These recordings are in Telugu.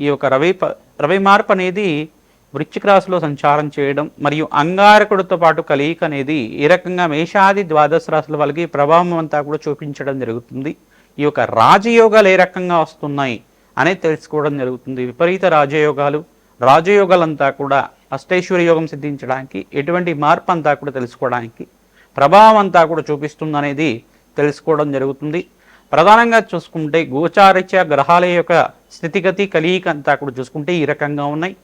ఈ యొక్క రవి ప- రవి మార్పు అనేది వృశ్చిక రాశిలో సంచారం చేయడం మరియు అంగారకుడితో పాటు కలయిక అనేది ఈ రకంగా మేషాది ద్వాదశ రాశుల వాళ్ళకి ప్రభావం అంతా కూడా చూపించడం జరుగుతుంది. ఈ యొక్క రాజయోగాలు ఏ రకంగా వస్తున్నాయి అనేది తెలుసుకోవడం జరుగుతుంది. విపరీత రాజయోగాలు రాజయోగాలంతా కూడా అష్టైశ్వర్య యోగం సిద్ధించడానికి ఎటువంటి మార్పు అంతా కూడా తెలుసుకోవడానికి ప్రభావం అంతా కూడా చూపిస్తుంది అనేది తెలుసుకోవడం జరుగుతుంది. ప్రధానంగా చూసుకుంటే గోచారిత్య గ్రహాల యొక్క స్థితిగతి కలియిక అంతా కూడా చూసుకుంటే ఈ రకంగా ఉన్నాయి.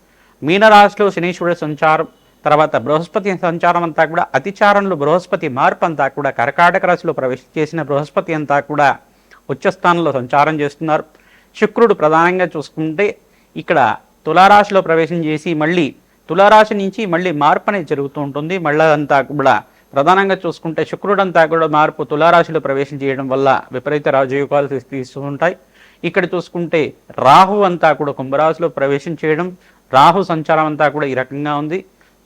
మీనరాశిలో శనీశ్వరుడు సంచారం తర్వాత బృహస్పతి సంచారం అంతా కూడా అతిచారంలో బృహస్పతి మార్పు అంతా కూడా కర్కాటక రాశిలో ప్రవేశం చేసిన బృహస్పతి అంతా కూడా ఉచ్చస్థానంలో సంచారం చేస్తున్నారు. శుక్రుడు ప్రధానంగా చూసుకుంటే ఇక్కడ తులారాశిలో ప్రవేశం చేసి మళ్ళీ తులారాశి నుంచి మళ్ళీ మార్పు అనేది జరుగుతూ ఉంటుంది. మళ్ళీ అంతా కూడా ప్రధానంగా చూసుకుంటే శుక్రుడంతా కూడా మార్పు తులారాశిలో ప్రవేశం చేయడం వల్ల విపరీత రాజయోగాలు తీస్- తీస్తూ ఉంటాయి. ఇక్కడ చూసుకుంటే రాహు అంతా కూడా కుంభరాశిలో ప్రవేశం చేయడం రాహు సంచారం అంతా కూడా ఈ రకంగా ఉంది.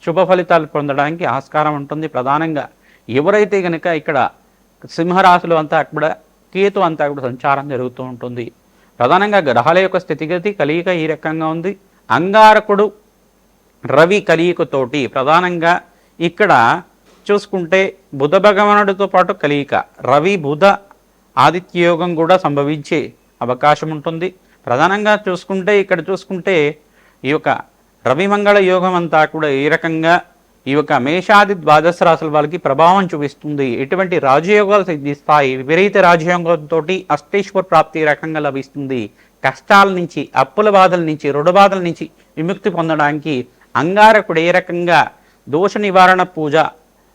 శుభ ఫలితాలు పొందడానికి ఆస్కారం ఉంటుంది ప్రధానంగా. ఎవరైతే కనుక ఇక్కడ సింహరాశిలో అంతా కూడా కేతు అంతా కూడా సంచారం జరుగుతూ ఉంటుంది. ప్రధానంగా గ్రహాల యొక్క స్థితిగతి కలియిక ఈ రకంగా ఉంది. అంగారకుడు రవి కలియికతోటి ప్రధానంగా ఇక్కడ చూసుకుంటే బుధ భగవానుడితో పాటు కలియిక రవి బుధ ఆదిత్య యోగం కూడా సంభవించే అవకాశం ఉంటుంది ప్రధానంగా చూసుకుంటే ఇక్కడ చూసుకుంటే ఈ యొక్క రవిమంగళ యోగం అంతా కూడా ఏ రకంగా ఈ యొక్క మేషాది ద్వాదశ రాశుల వాళ్ళకి ప్రభావం చూపిస్తుంది. ఎటువంటి రాజయోగాలు సిద్ధిస్తాయి విపరీత రాజయోగంతో అష్టేశ్వర ప్రాప్తి రకంగా లభిస్తుంది. కష్టాల నుంచి అప్పుల బాధల నుంచి రుణ బాధల నుంచి విముక్తి పొందడానికి అంగారకుడు ఏ రకంగా దోష నివారణ పూజ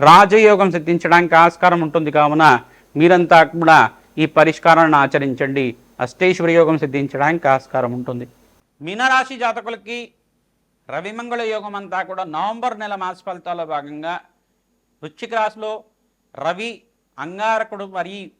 రాజయోగం సిద్ధించడానికి ఆస్కారం ఉంటుంది కావున మీరంతా కూడా ఈ పరిష్కారాన్ని ఆచరించండి. అష్టేశ్వర యోగం సిద్ధించడానికి ఆస్కారం ఉంటుంది. మీనరాశి జాతకులకి రవిమంగళ యోగం అంతా కూడా నవంబర్ నెల మాస ఫలితాల్లో భాగంగా వృశ్చిక రాశిలో రవి అంగారకుడు మరియు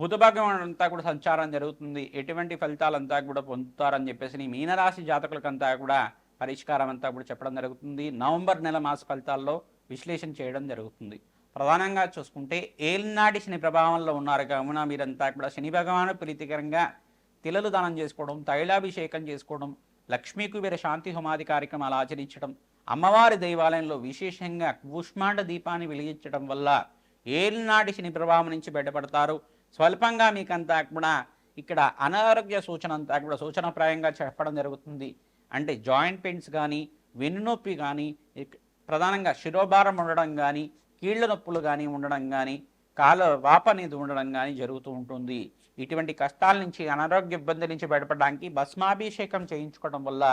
బుధ అంతా కూడా సంచారం జరుగుతుంది. ఎటువంటి ఫలితాలంతా కూడా పొందుతారని చెప్పేసి ఈ మీనరాశి జాతకులకంతా కూడా పరిష్కారం అంతా కూడా చెప్పడం జరుగుతుంది. నవంబర్ నెల మాస ఫలితాల్లో విశ్లేషణ చేయడం జరుగుతుంది. ప్రధానంగా చూసుకుంటే ఏలినాటి శని ప్రభావంలో ఉన్నారు. కావున మీరంతా కూడా శని భగవాను ప్రీతికరంగా తిలలు దానం చేసుకోవడం తైలాభిషేకం చేసుకోవడం లక్ష్మీ కుబేర శాంతి హోమాది కార్యక్రమాలు ఆచరించడం అమ్మవారి దైవాలయంలో విశేషంగా కూష్మాండ దీపాన్ని వెలిగించడం వల్ల ఏలినాటి శని ప్రభావం నుంచి బయటపడతారు. స్వల్పంగా మీకంతా కూడా ఇక్కడ అనారోగ్య సూచన అంతా కూడా సూచనప్రాయంగా చెప్పడం జరుగుతుంది. అంటే జాయింట్ పెయిన్స్ కానీ వెన్నునొప్పి కానీ ప్రధానంగా శిరోభారం ఉండడం కానీ కీళ్ళ నొప్పులు కానీ ఉండడం కానీ కాల వాప అనేది ఉండడం కానీ జరుగుతూ ఉంటుంది. ఇటువంటి కష్టాల నుంచి అనారోగ్య ఇబ్బంది నుంచి బయటపడడానికి భస్మాభిషేకం చేయించుకోవడం వల్ల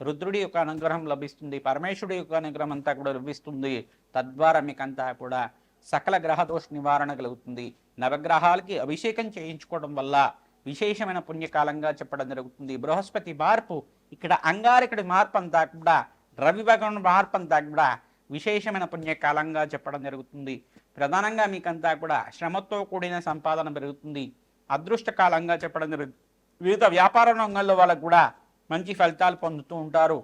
రుద్రుడి యొక్క అనుగ్రహం లభిస్తుంది పరమేశ్వరుడి యొక్క అనుగ్రహం అంతా కూడా లభిస్తుంది. తద్వారా మీకంతా కూడా సకల గ్రహదోష నివారణ కలుగుతుంది. నవగ్రహాలకి అభిషేకం చేయించుకోవడం వల్ల విశేషమైన పుణ్యకాలంగా చెప్పడం జరుగుతుంది. బృహస్పతి మార్పు ఇక్కడ అంగారకుడి మార్పు అంతా కూడా రవి భగవాన్ మార్పు అంతా కూడా విశేషమైన పుణ్యకాలంగా చెప్పడం జరుగుతుంది. ప్రధానంగా మీకంతా కూడా శ్రమతో కూడిన సంపాదన పెరుగుతుంది. అదృష్టకాలంగా చెప్పడం జరుగుతుంది వివిధ వ్యాపార రంగంలో వాళ్ళకు కూడా మంచి ఫలితాలు పొందుతూ ఉంటారు.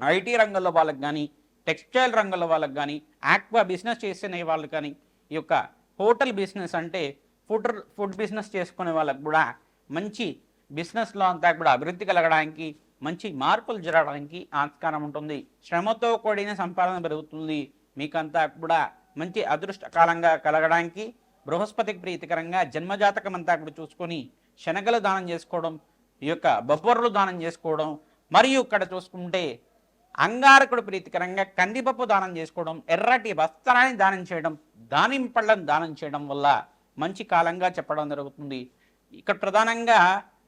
ఐటీ రంగంలో వాళ్ళకి కానీ టెక్స్టైల్ రంగంలో వాళ్ళకి కానీ ఆక్వా బిజినెస్ చేసిన వాళ్ళకి కానీ ఈ యొక్క హోటల్ బిజినెస్ అంటే ఫుడ్ ఫుడ్ బిజినెస్ చేసుకునే వాళ్ళకు కూడా మంచి బిజినెస్లో అంతా కూడా అభివృద్ధి కలగడానికి మంచి మార్పులు జరగడానికి ఆస్కారం ఉంటుంది. శ్రమతో కూడిన సంపాదన పెరుగుతుంది. మీకంతా కూడా మంచి అదృష్టకాలంగా కలగడానికి బృహస్పతికి ప్రీతికరంగా జన్మజాతకం అంతా కూడా చూసుకొని శనగలు దానం చేసుకోవడం ఈ యొక్క బొబ్బర్లు దానం చేసుకోవడం మరియు ఇక్కడ చూసుకుంటే అంగారకుడు ప్రీతికరంగా కందిపప్పు దానం చేసుకోవడం ఎర్రటి వస్త్రాన్ని దానం చేయడం దానిమ్మ పళ్ళను దానం చేయడం వల్ల మంచి కాలంగా చెప్పడం జరుగుతుంది. ఇక్కడ ప్రధానంగా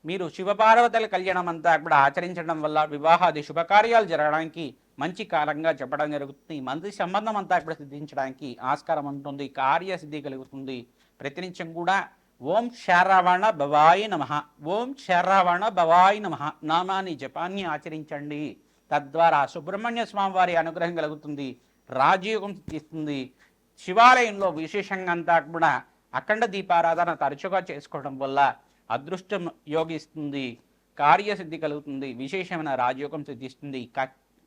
మీరు శివపార్వతుల కళ్యాణం అంతా కూడా ఆచరించడం వల్ల వివాహాది శుభకార్యాలు జరగడానికి మంచి కాలంగా చెప్పడం జరుగుతుంది. మంచి సంబంధం అంతా కూడా సిద్ధించడానికి ఆస్కారం ఉంటుంది కార్యసిద్ధి కలుగుతుంది. ప్రతినిత్యం కూడా ఓం శారావణ భవాయి నమ ఓం శారావణ భవాయి నమ నామాన్ని జపాన్ని ఆచరించండి. తద్వారా సుబ్రహ్మణ్య స్వామి వారి అనుగ్రహం కలుగుతుంది రాజయోగం సిద్ధిస్తుంది. శివాలయంలో విశేషంగా అంతా కూడా అఖండ దీపారాధన తరచుగా చేసుకోవడం వల్ల అదృష్టం యోగిస్తుంది కార్యసిద్ధి కలుగుతుంది విశేషమైన రాజయోగం సిద్ధిస్తుంది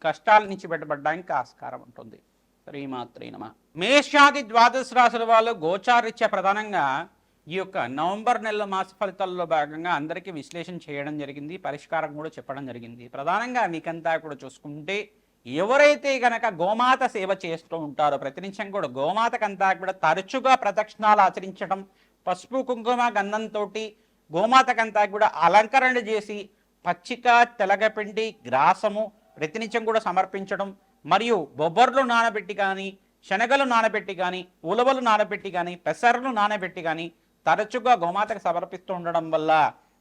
కష్టాల నుంచి బయటపడడానికి ఆస్కారం ఉంటుంది. శ్రీమాత్రే నమ. మేషాది ద్వాదశ రాశుల వాళ్ళు గోచారిత్య ప్రధానంగా ఈ యొక్క నవంబర్ నెల మాస ఫలితాల్లో భాగంగా అందరికీ విశ్లేషణ చేయడం జరిగింది పరిష్కారం కూడా చెప్పడం జరిగింది. ప్రధానంగా మీకంతా కూడా చూసుకుంటే ఎవరైతే గనక గోమాత సేవ చేస్తూ ఉంటారో ప్రతినిత్యం కూడా గోమాతకంతా కూడా తరచుగా ప్రదక్షిణాలు ఆచరించడం పసుపు కుంకుమ గంధంతో గోమాతకంతా కూడా అలంకరణ చేసి పచ్చిక తెలగపిండి గ్రాసము ప్రతినిత్యం కూడా సమర్పించడం మరియు బొబ్బర్లు నానబెట్టి కానీ శనగలు నానబెట్టి కానీ ఉలవలు నానబెట్టి కానీ పెసర్లు నానబెట్టి కానీ తరచుగా గోమాతకు సమర్పిస్తూ ఉండడం వల్ల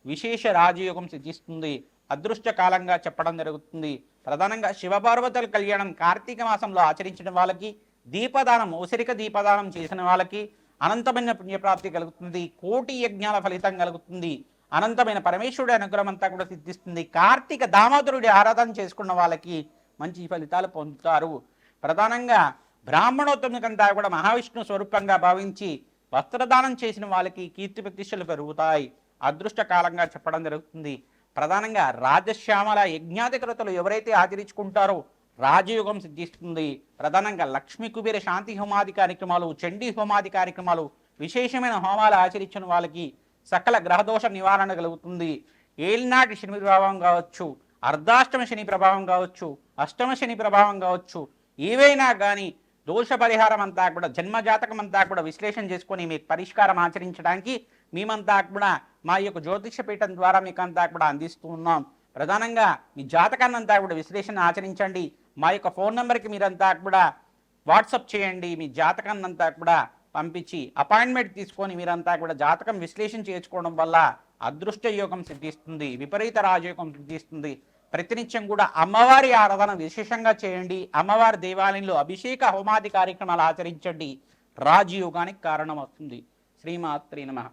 విశేష రాజయోగం సిద్ధిస్తుంది. అదృష్టకాలంగా చెప్పడం జరుగుతుంది. ప్రధానంగా శివపార్వతుల కళ్యాణం కార్తీక మాసంలో ఆచరించిన వాళ్ళకి దీపదానం ఉసిరిక దీపదానం చేసిన వాళ్ళకి అనంతమైన పుణ్యప్రాప్తి కలుగుతుంది కోటి యజ్ఞాల ఫలితం కలుగుతుంది. అనంతమైన పరమేశ్వరుడి అనుగ్రహం అంతా కూడా సిద్ధిస్తుంది. కార్తీక దామోదరుడి ఆరాధన చేసుకున్న వాళ్ళకి మంచి ఫలితాలు పొందుతారు. ప్రధానంగా బ్రాహ్మణోత్తమికంతా కూడా మహావిష్ణు స్వరూపంగా భావించి వస్త్రదానం చేసిన వాళ్ళకి కీర్తి ప్రతిష్టలు పెరుగుతాయి. అదృష్ట కాలంగా చెప్పడం జరుగుతుంది. ప్రధానంగా రాజశ్యామల యజ్ఞాధికృతలు ఎవరైతే ఆచరించుకుంటారో రాజయోగం సిద్ధిస్తుంది. ప్రధానంగా లక్ష్మీ కుబేర శాంతి హోమాది కార్యక్రమాలు చండీ హోమాది కార్యక్రమాలు విశేషమైన హోమాలు ఆచరించిన వాళ్ళకి సకల గ్రహదోష నివారణ కలుగుతుంది. ఏలినాటి శని ప్రభావం కావచ్చు అర్ధాష్టమ శని ప్రభావం కావచ్చు అష్టమ శని ప్రభావం కావచ్చు ఏవైనా కానీ దోష పరిహారం అంతా కూడా జన్మజాతకం అంతా కూడా విశ్లేషణ చేసుకొని మీకు పరిష్కారం ఆచరించడానికి మేమంతా కూడా మా యొక్క జ్యోతిష పీఠం ద్వారా మీకు అంతా కూడా అందిస్తూ ఉన్నాం. ప్రధానంగా మీ జాతకాన్ని అంతా కూడా విశ్లేషణ ఆచరించండి. మా యొక్క ఫోన్ నెంబర్కి మీరంతా కూడా వాట్సప్ చేయండి మీ జాతకాన్ని అంతా కూడా పంపించి అపాయింట్మెంట్ తీసుకొని మీరంతా కూడా జాతకం విశ్లేషణ చేసుకోవడం వల్ల అదృష్ట యోగం సిద్ధిస్తుంది విపరీత రాజయోగం సిద్ధిస్తుంది. ప్రతినిత్యం కూడా అమ్మవారి ఆరాధన విశేషంగా చేయండి అమ్మవారి దేవాలయంలో అభిషేక హోమాది కార్యక్రమాలు ఆచరించండి. రాజయోగానికి కారణం అవుతుంది శ్రీమాత్రి నమః.